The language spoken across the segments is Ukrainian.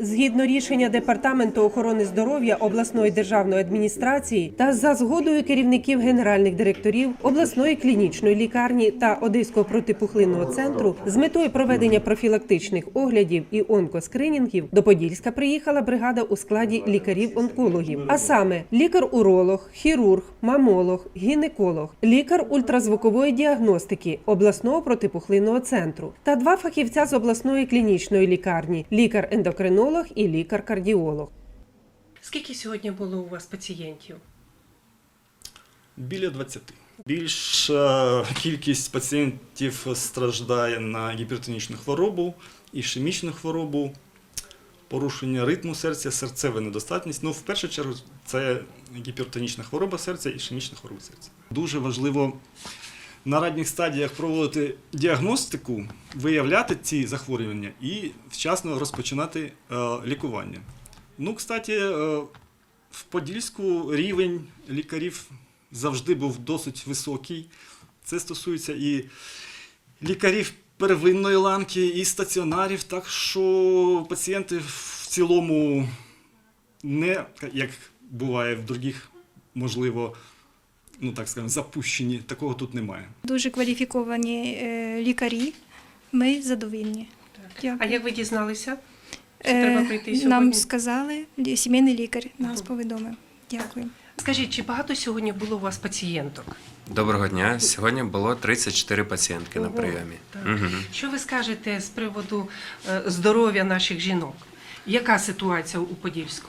Згідно рішення департаменту охорони здоров'я обласної державної адміністрації та за згодою керівників генеральних директорів обласної клінічної лікарні та Одеського протипухлинного центру з метою проведення профілактичних оглядів і онкоскринінгів до Подільська приїхала бригада у складі лікарів-онкологів, а саме лікар-уролог, хірург, мамолог, гінеколог, лікар ультразвукової діагностики обласного протипухлинного центру та два фахівця з обласної клінічної лікарні лікар-ендокринолог і лікар-кардіолог. Скільки сьогодні було у вас пацієнтів? Біля 20. Більша кількість пацієнтів страждає на гіпертонічну хворобу, ішемічну хворобу, порушення ритму серця, серцева недостатність. Ну, в першу чергу, це гіпертонічна хвороба серця і ішемічна хвороба серця. Дуже важливо на ранніх стадіях проводити діагностику, виявляти ці захворювання і вчасно розпочинати е, лікування. Ну, кстати, е, в Подільську рівень лікарів завжди був досить високий. Це стосується і лікарів первинної ланки, і стаціонарів, так що пацієнти в цілому не, як буває в других, можливо, ну так скажемо, запущені. Такого тут немає. Дуже кваліфіковані е, лікарі. Ми задовільні. Дякую. А як ви дізналися? Що Е, треба прийти сьогодні? Нам сказали, сімейний лікар нас повідомив. Дякую. Скажіть, чи багато сьогодні було у вас пацієнток? Доброго дня. Сьогодні було 34 пацієнтки на прийомі. так. Мгм. Що ви скажете з приводу е, здоров'я наших жінок? Яка ситуація у Подільську?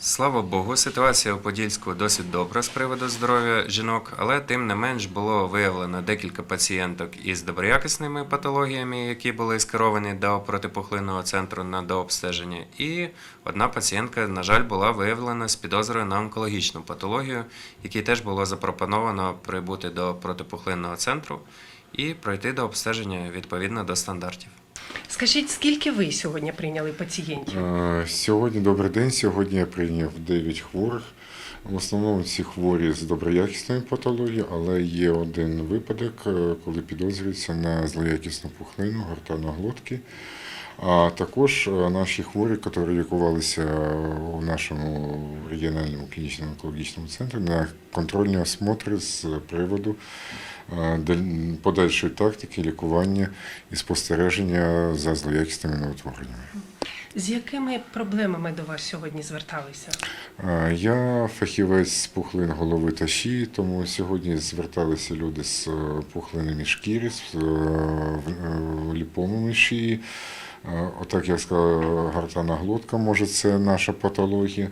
Слава Богу, ситуація у Подільську досить добра з приводу здоров'я жінок, але тим не менш було виявлено декілька пацієнток із доброякісними патологіями, які були скеровані до протипухлинного центру на дообстеження. І одна пацієнтка, на жаль, була виявлена з підозрою на онкологічну патологію, якій теж було запропоновано прибути до протипухлинного центру і пройти до обстеження відповідно до стандартів. Скажіть, скільки ви сьогодні прийняли пацієнтів? Е, Сьогодні добрий день. Сьогодні я прийняв 9 хворих. В основному ці хворі з доброякісною патологією, але є один випадок, е, коли підозрюється на злоякісну пухлину гортану глотки. А також е, наші хворі, які лікувалися у нашому регіональному клінічному онкологічному центрі на контрольні осмотри з приводу е, подальшої тактики лікування і спостереження за злоякісними новотвореннями. З якими проблемами до вас сьогодні зверталися? Е, Я фахівець з пухлин голови та шиї, тому сьогодні зверталися люди з е, пухлинами шкіри, з е, е, ліпомами шиї. Е, Отак я сказав, гортана глотка, може це наша патологія,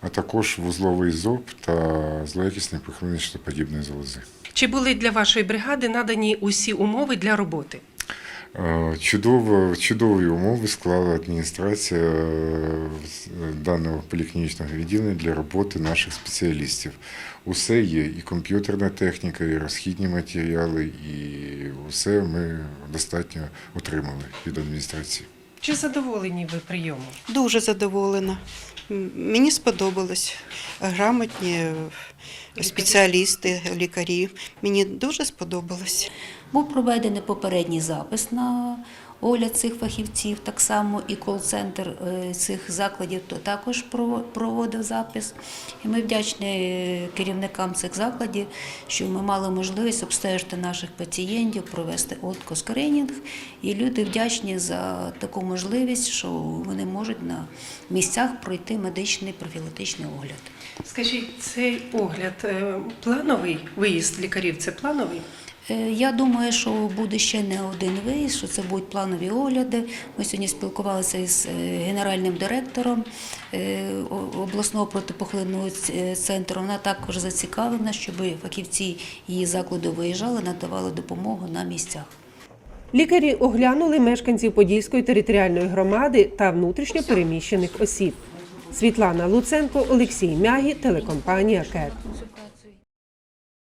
а також вузловий зоб та злоякісні пухлинично-подібні залози. Чи були для вашої бригади надані усі умови для роботи? Е, Чудово, чудові умови склала адміністрація е, даного поліклінічного відділення для роботи наших спеціалістів. Усе є, і комп'ютерна техніка, і розхідні матеріали, і усе ми достатньо отримали від адміністрації. Чи задоволені ви прийомом? Дуже задоволена. Мені сподобалось. Грамотні е, спеціалісти, лікарі. Мені дуже сподобалось. Був проведений попередній запис на огляд цих фахівців, так само і кол-центр е, цих закладів також прово- проводив запис. І ми вдячні е, керівникам цих закладів, що ми мали можливість обстежити наших пацієнтів, провести онкоскринінг. І люди вдячні за таку можливість, що вони можуть на місцях пройти медичний профілактичний огляд. Скажіть, цей огляд е, плановий виїзд лікарів це плановий? Е, Я думаю, що буде ще не один виїзд, що це будуть планові огляди. Ми сьогодні спілкувалися із е, генеральним директором е, обласного протипухлинного центру. Вона також зацікавлена, щоб фахівці її закладу виїжджали, надавали допомогу на місцях. Лікарі оглянули мешканців Подільської територіальної громади та внутрішньо переміщених осіб. Світлана Луценко, Олексій Мягі, телекомпанія КЕТ.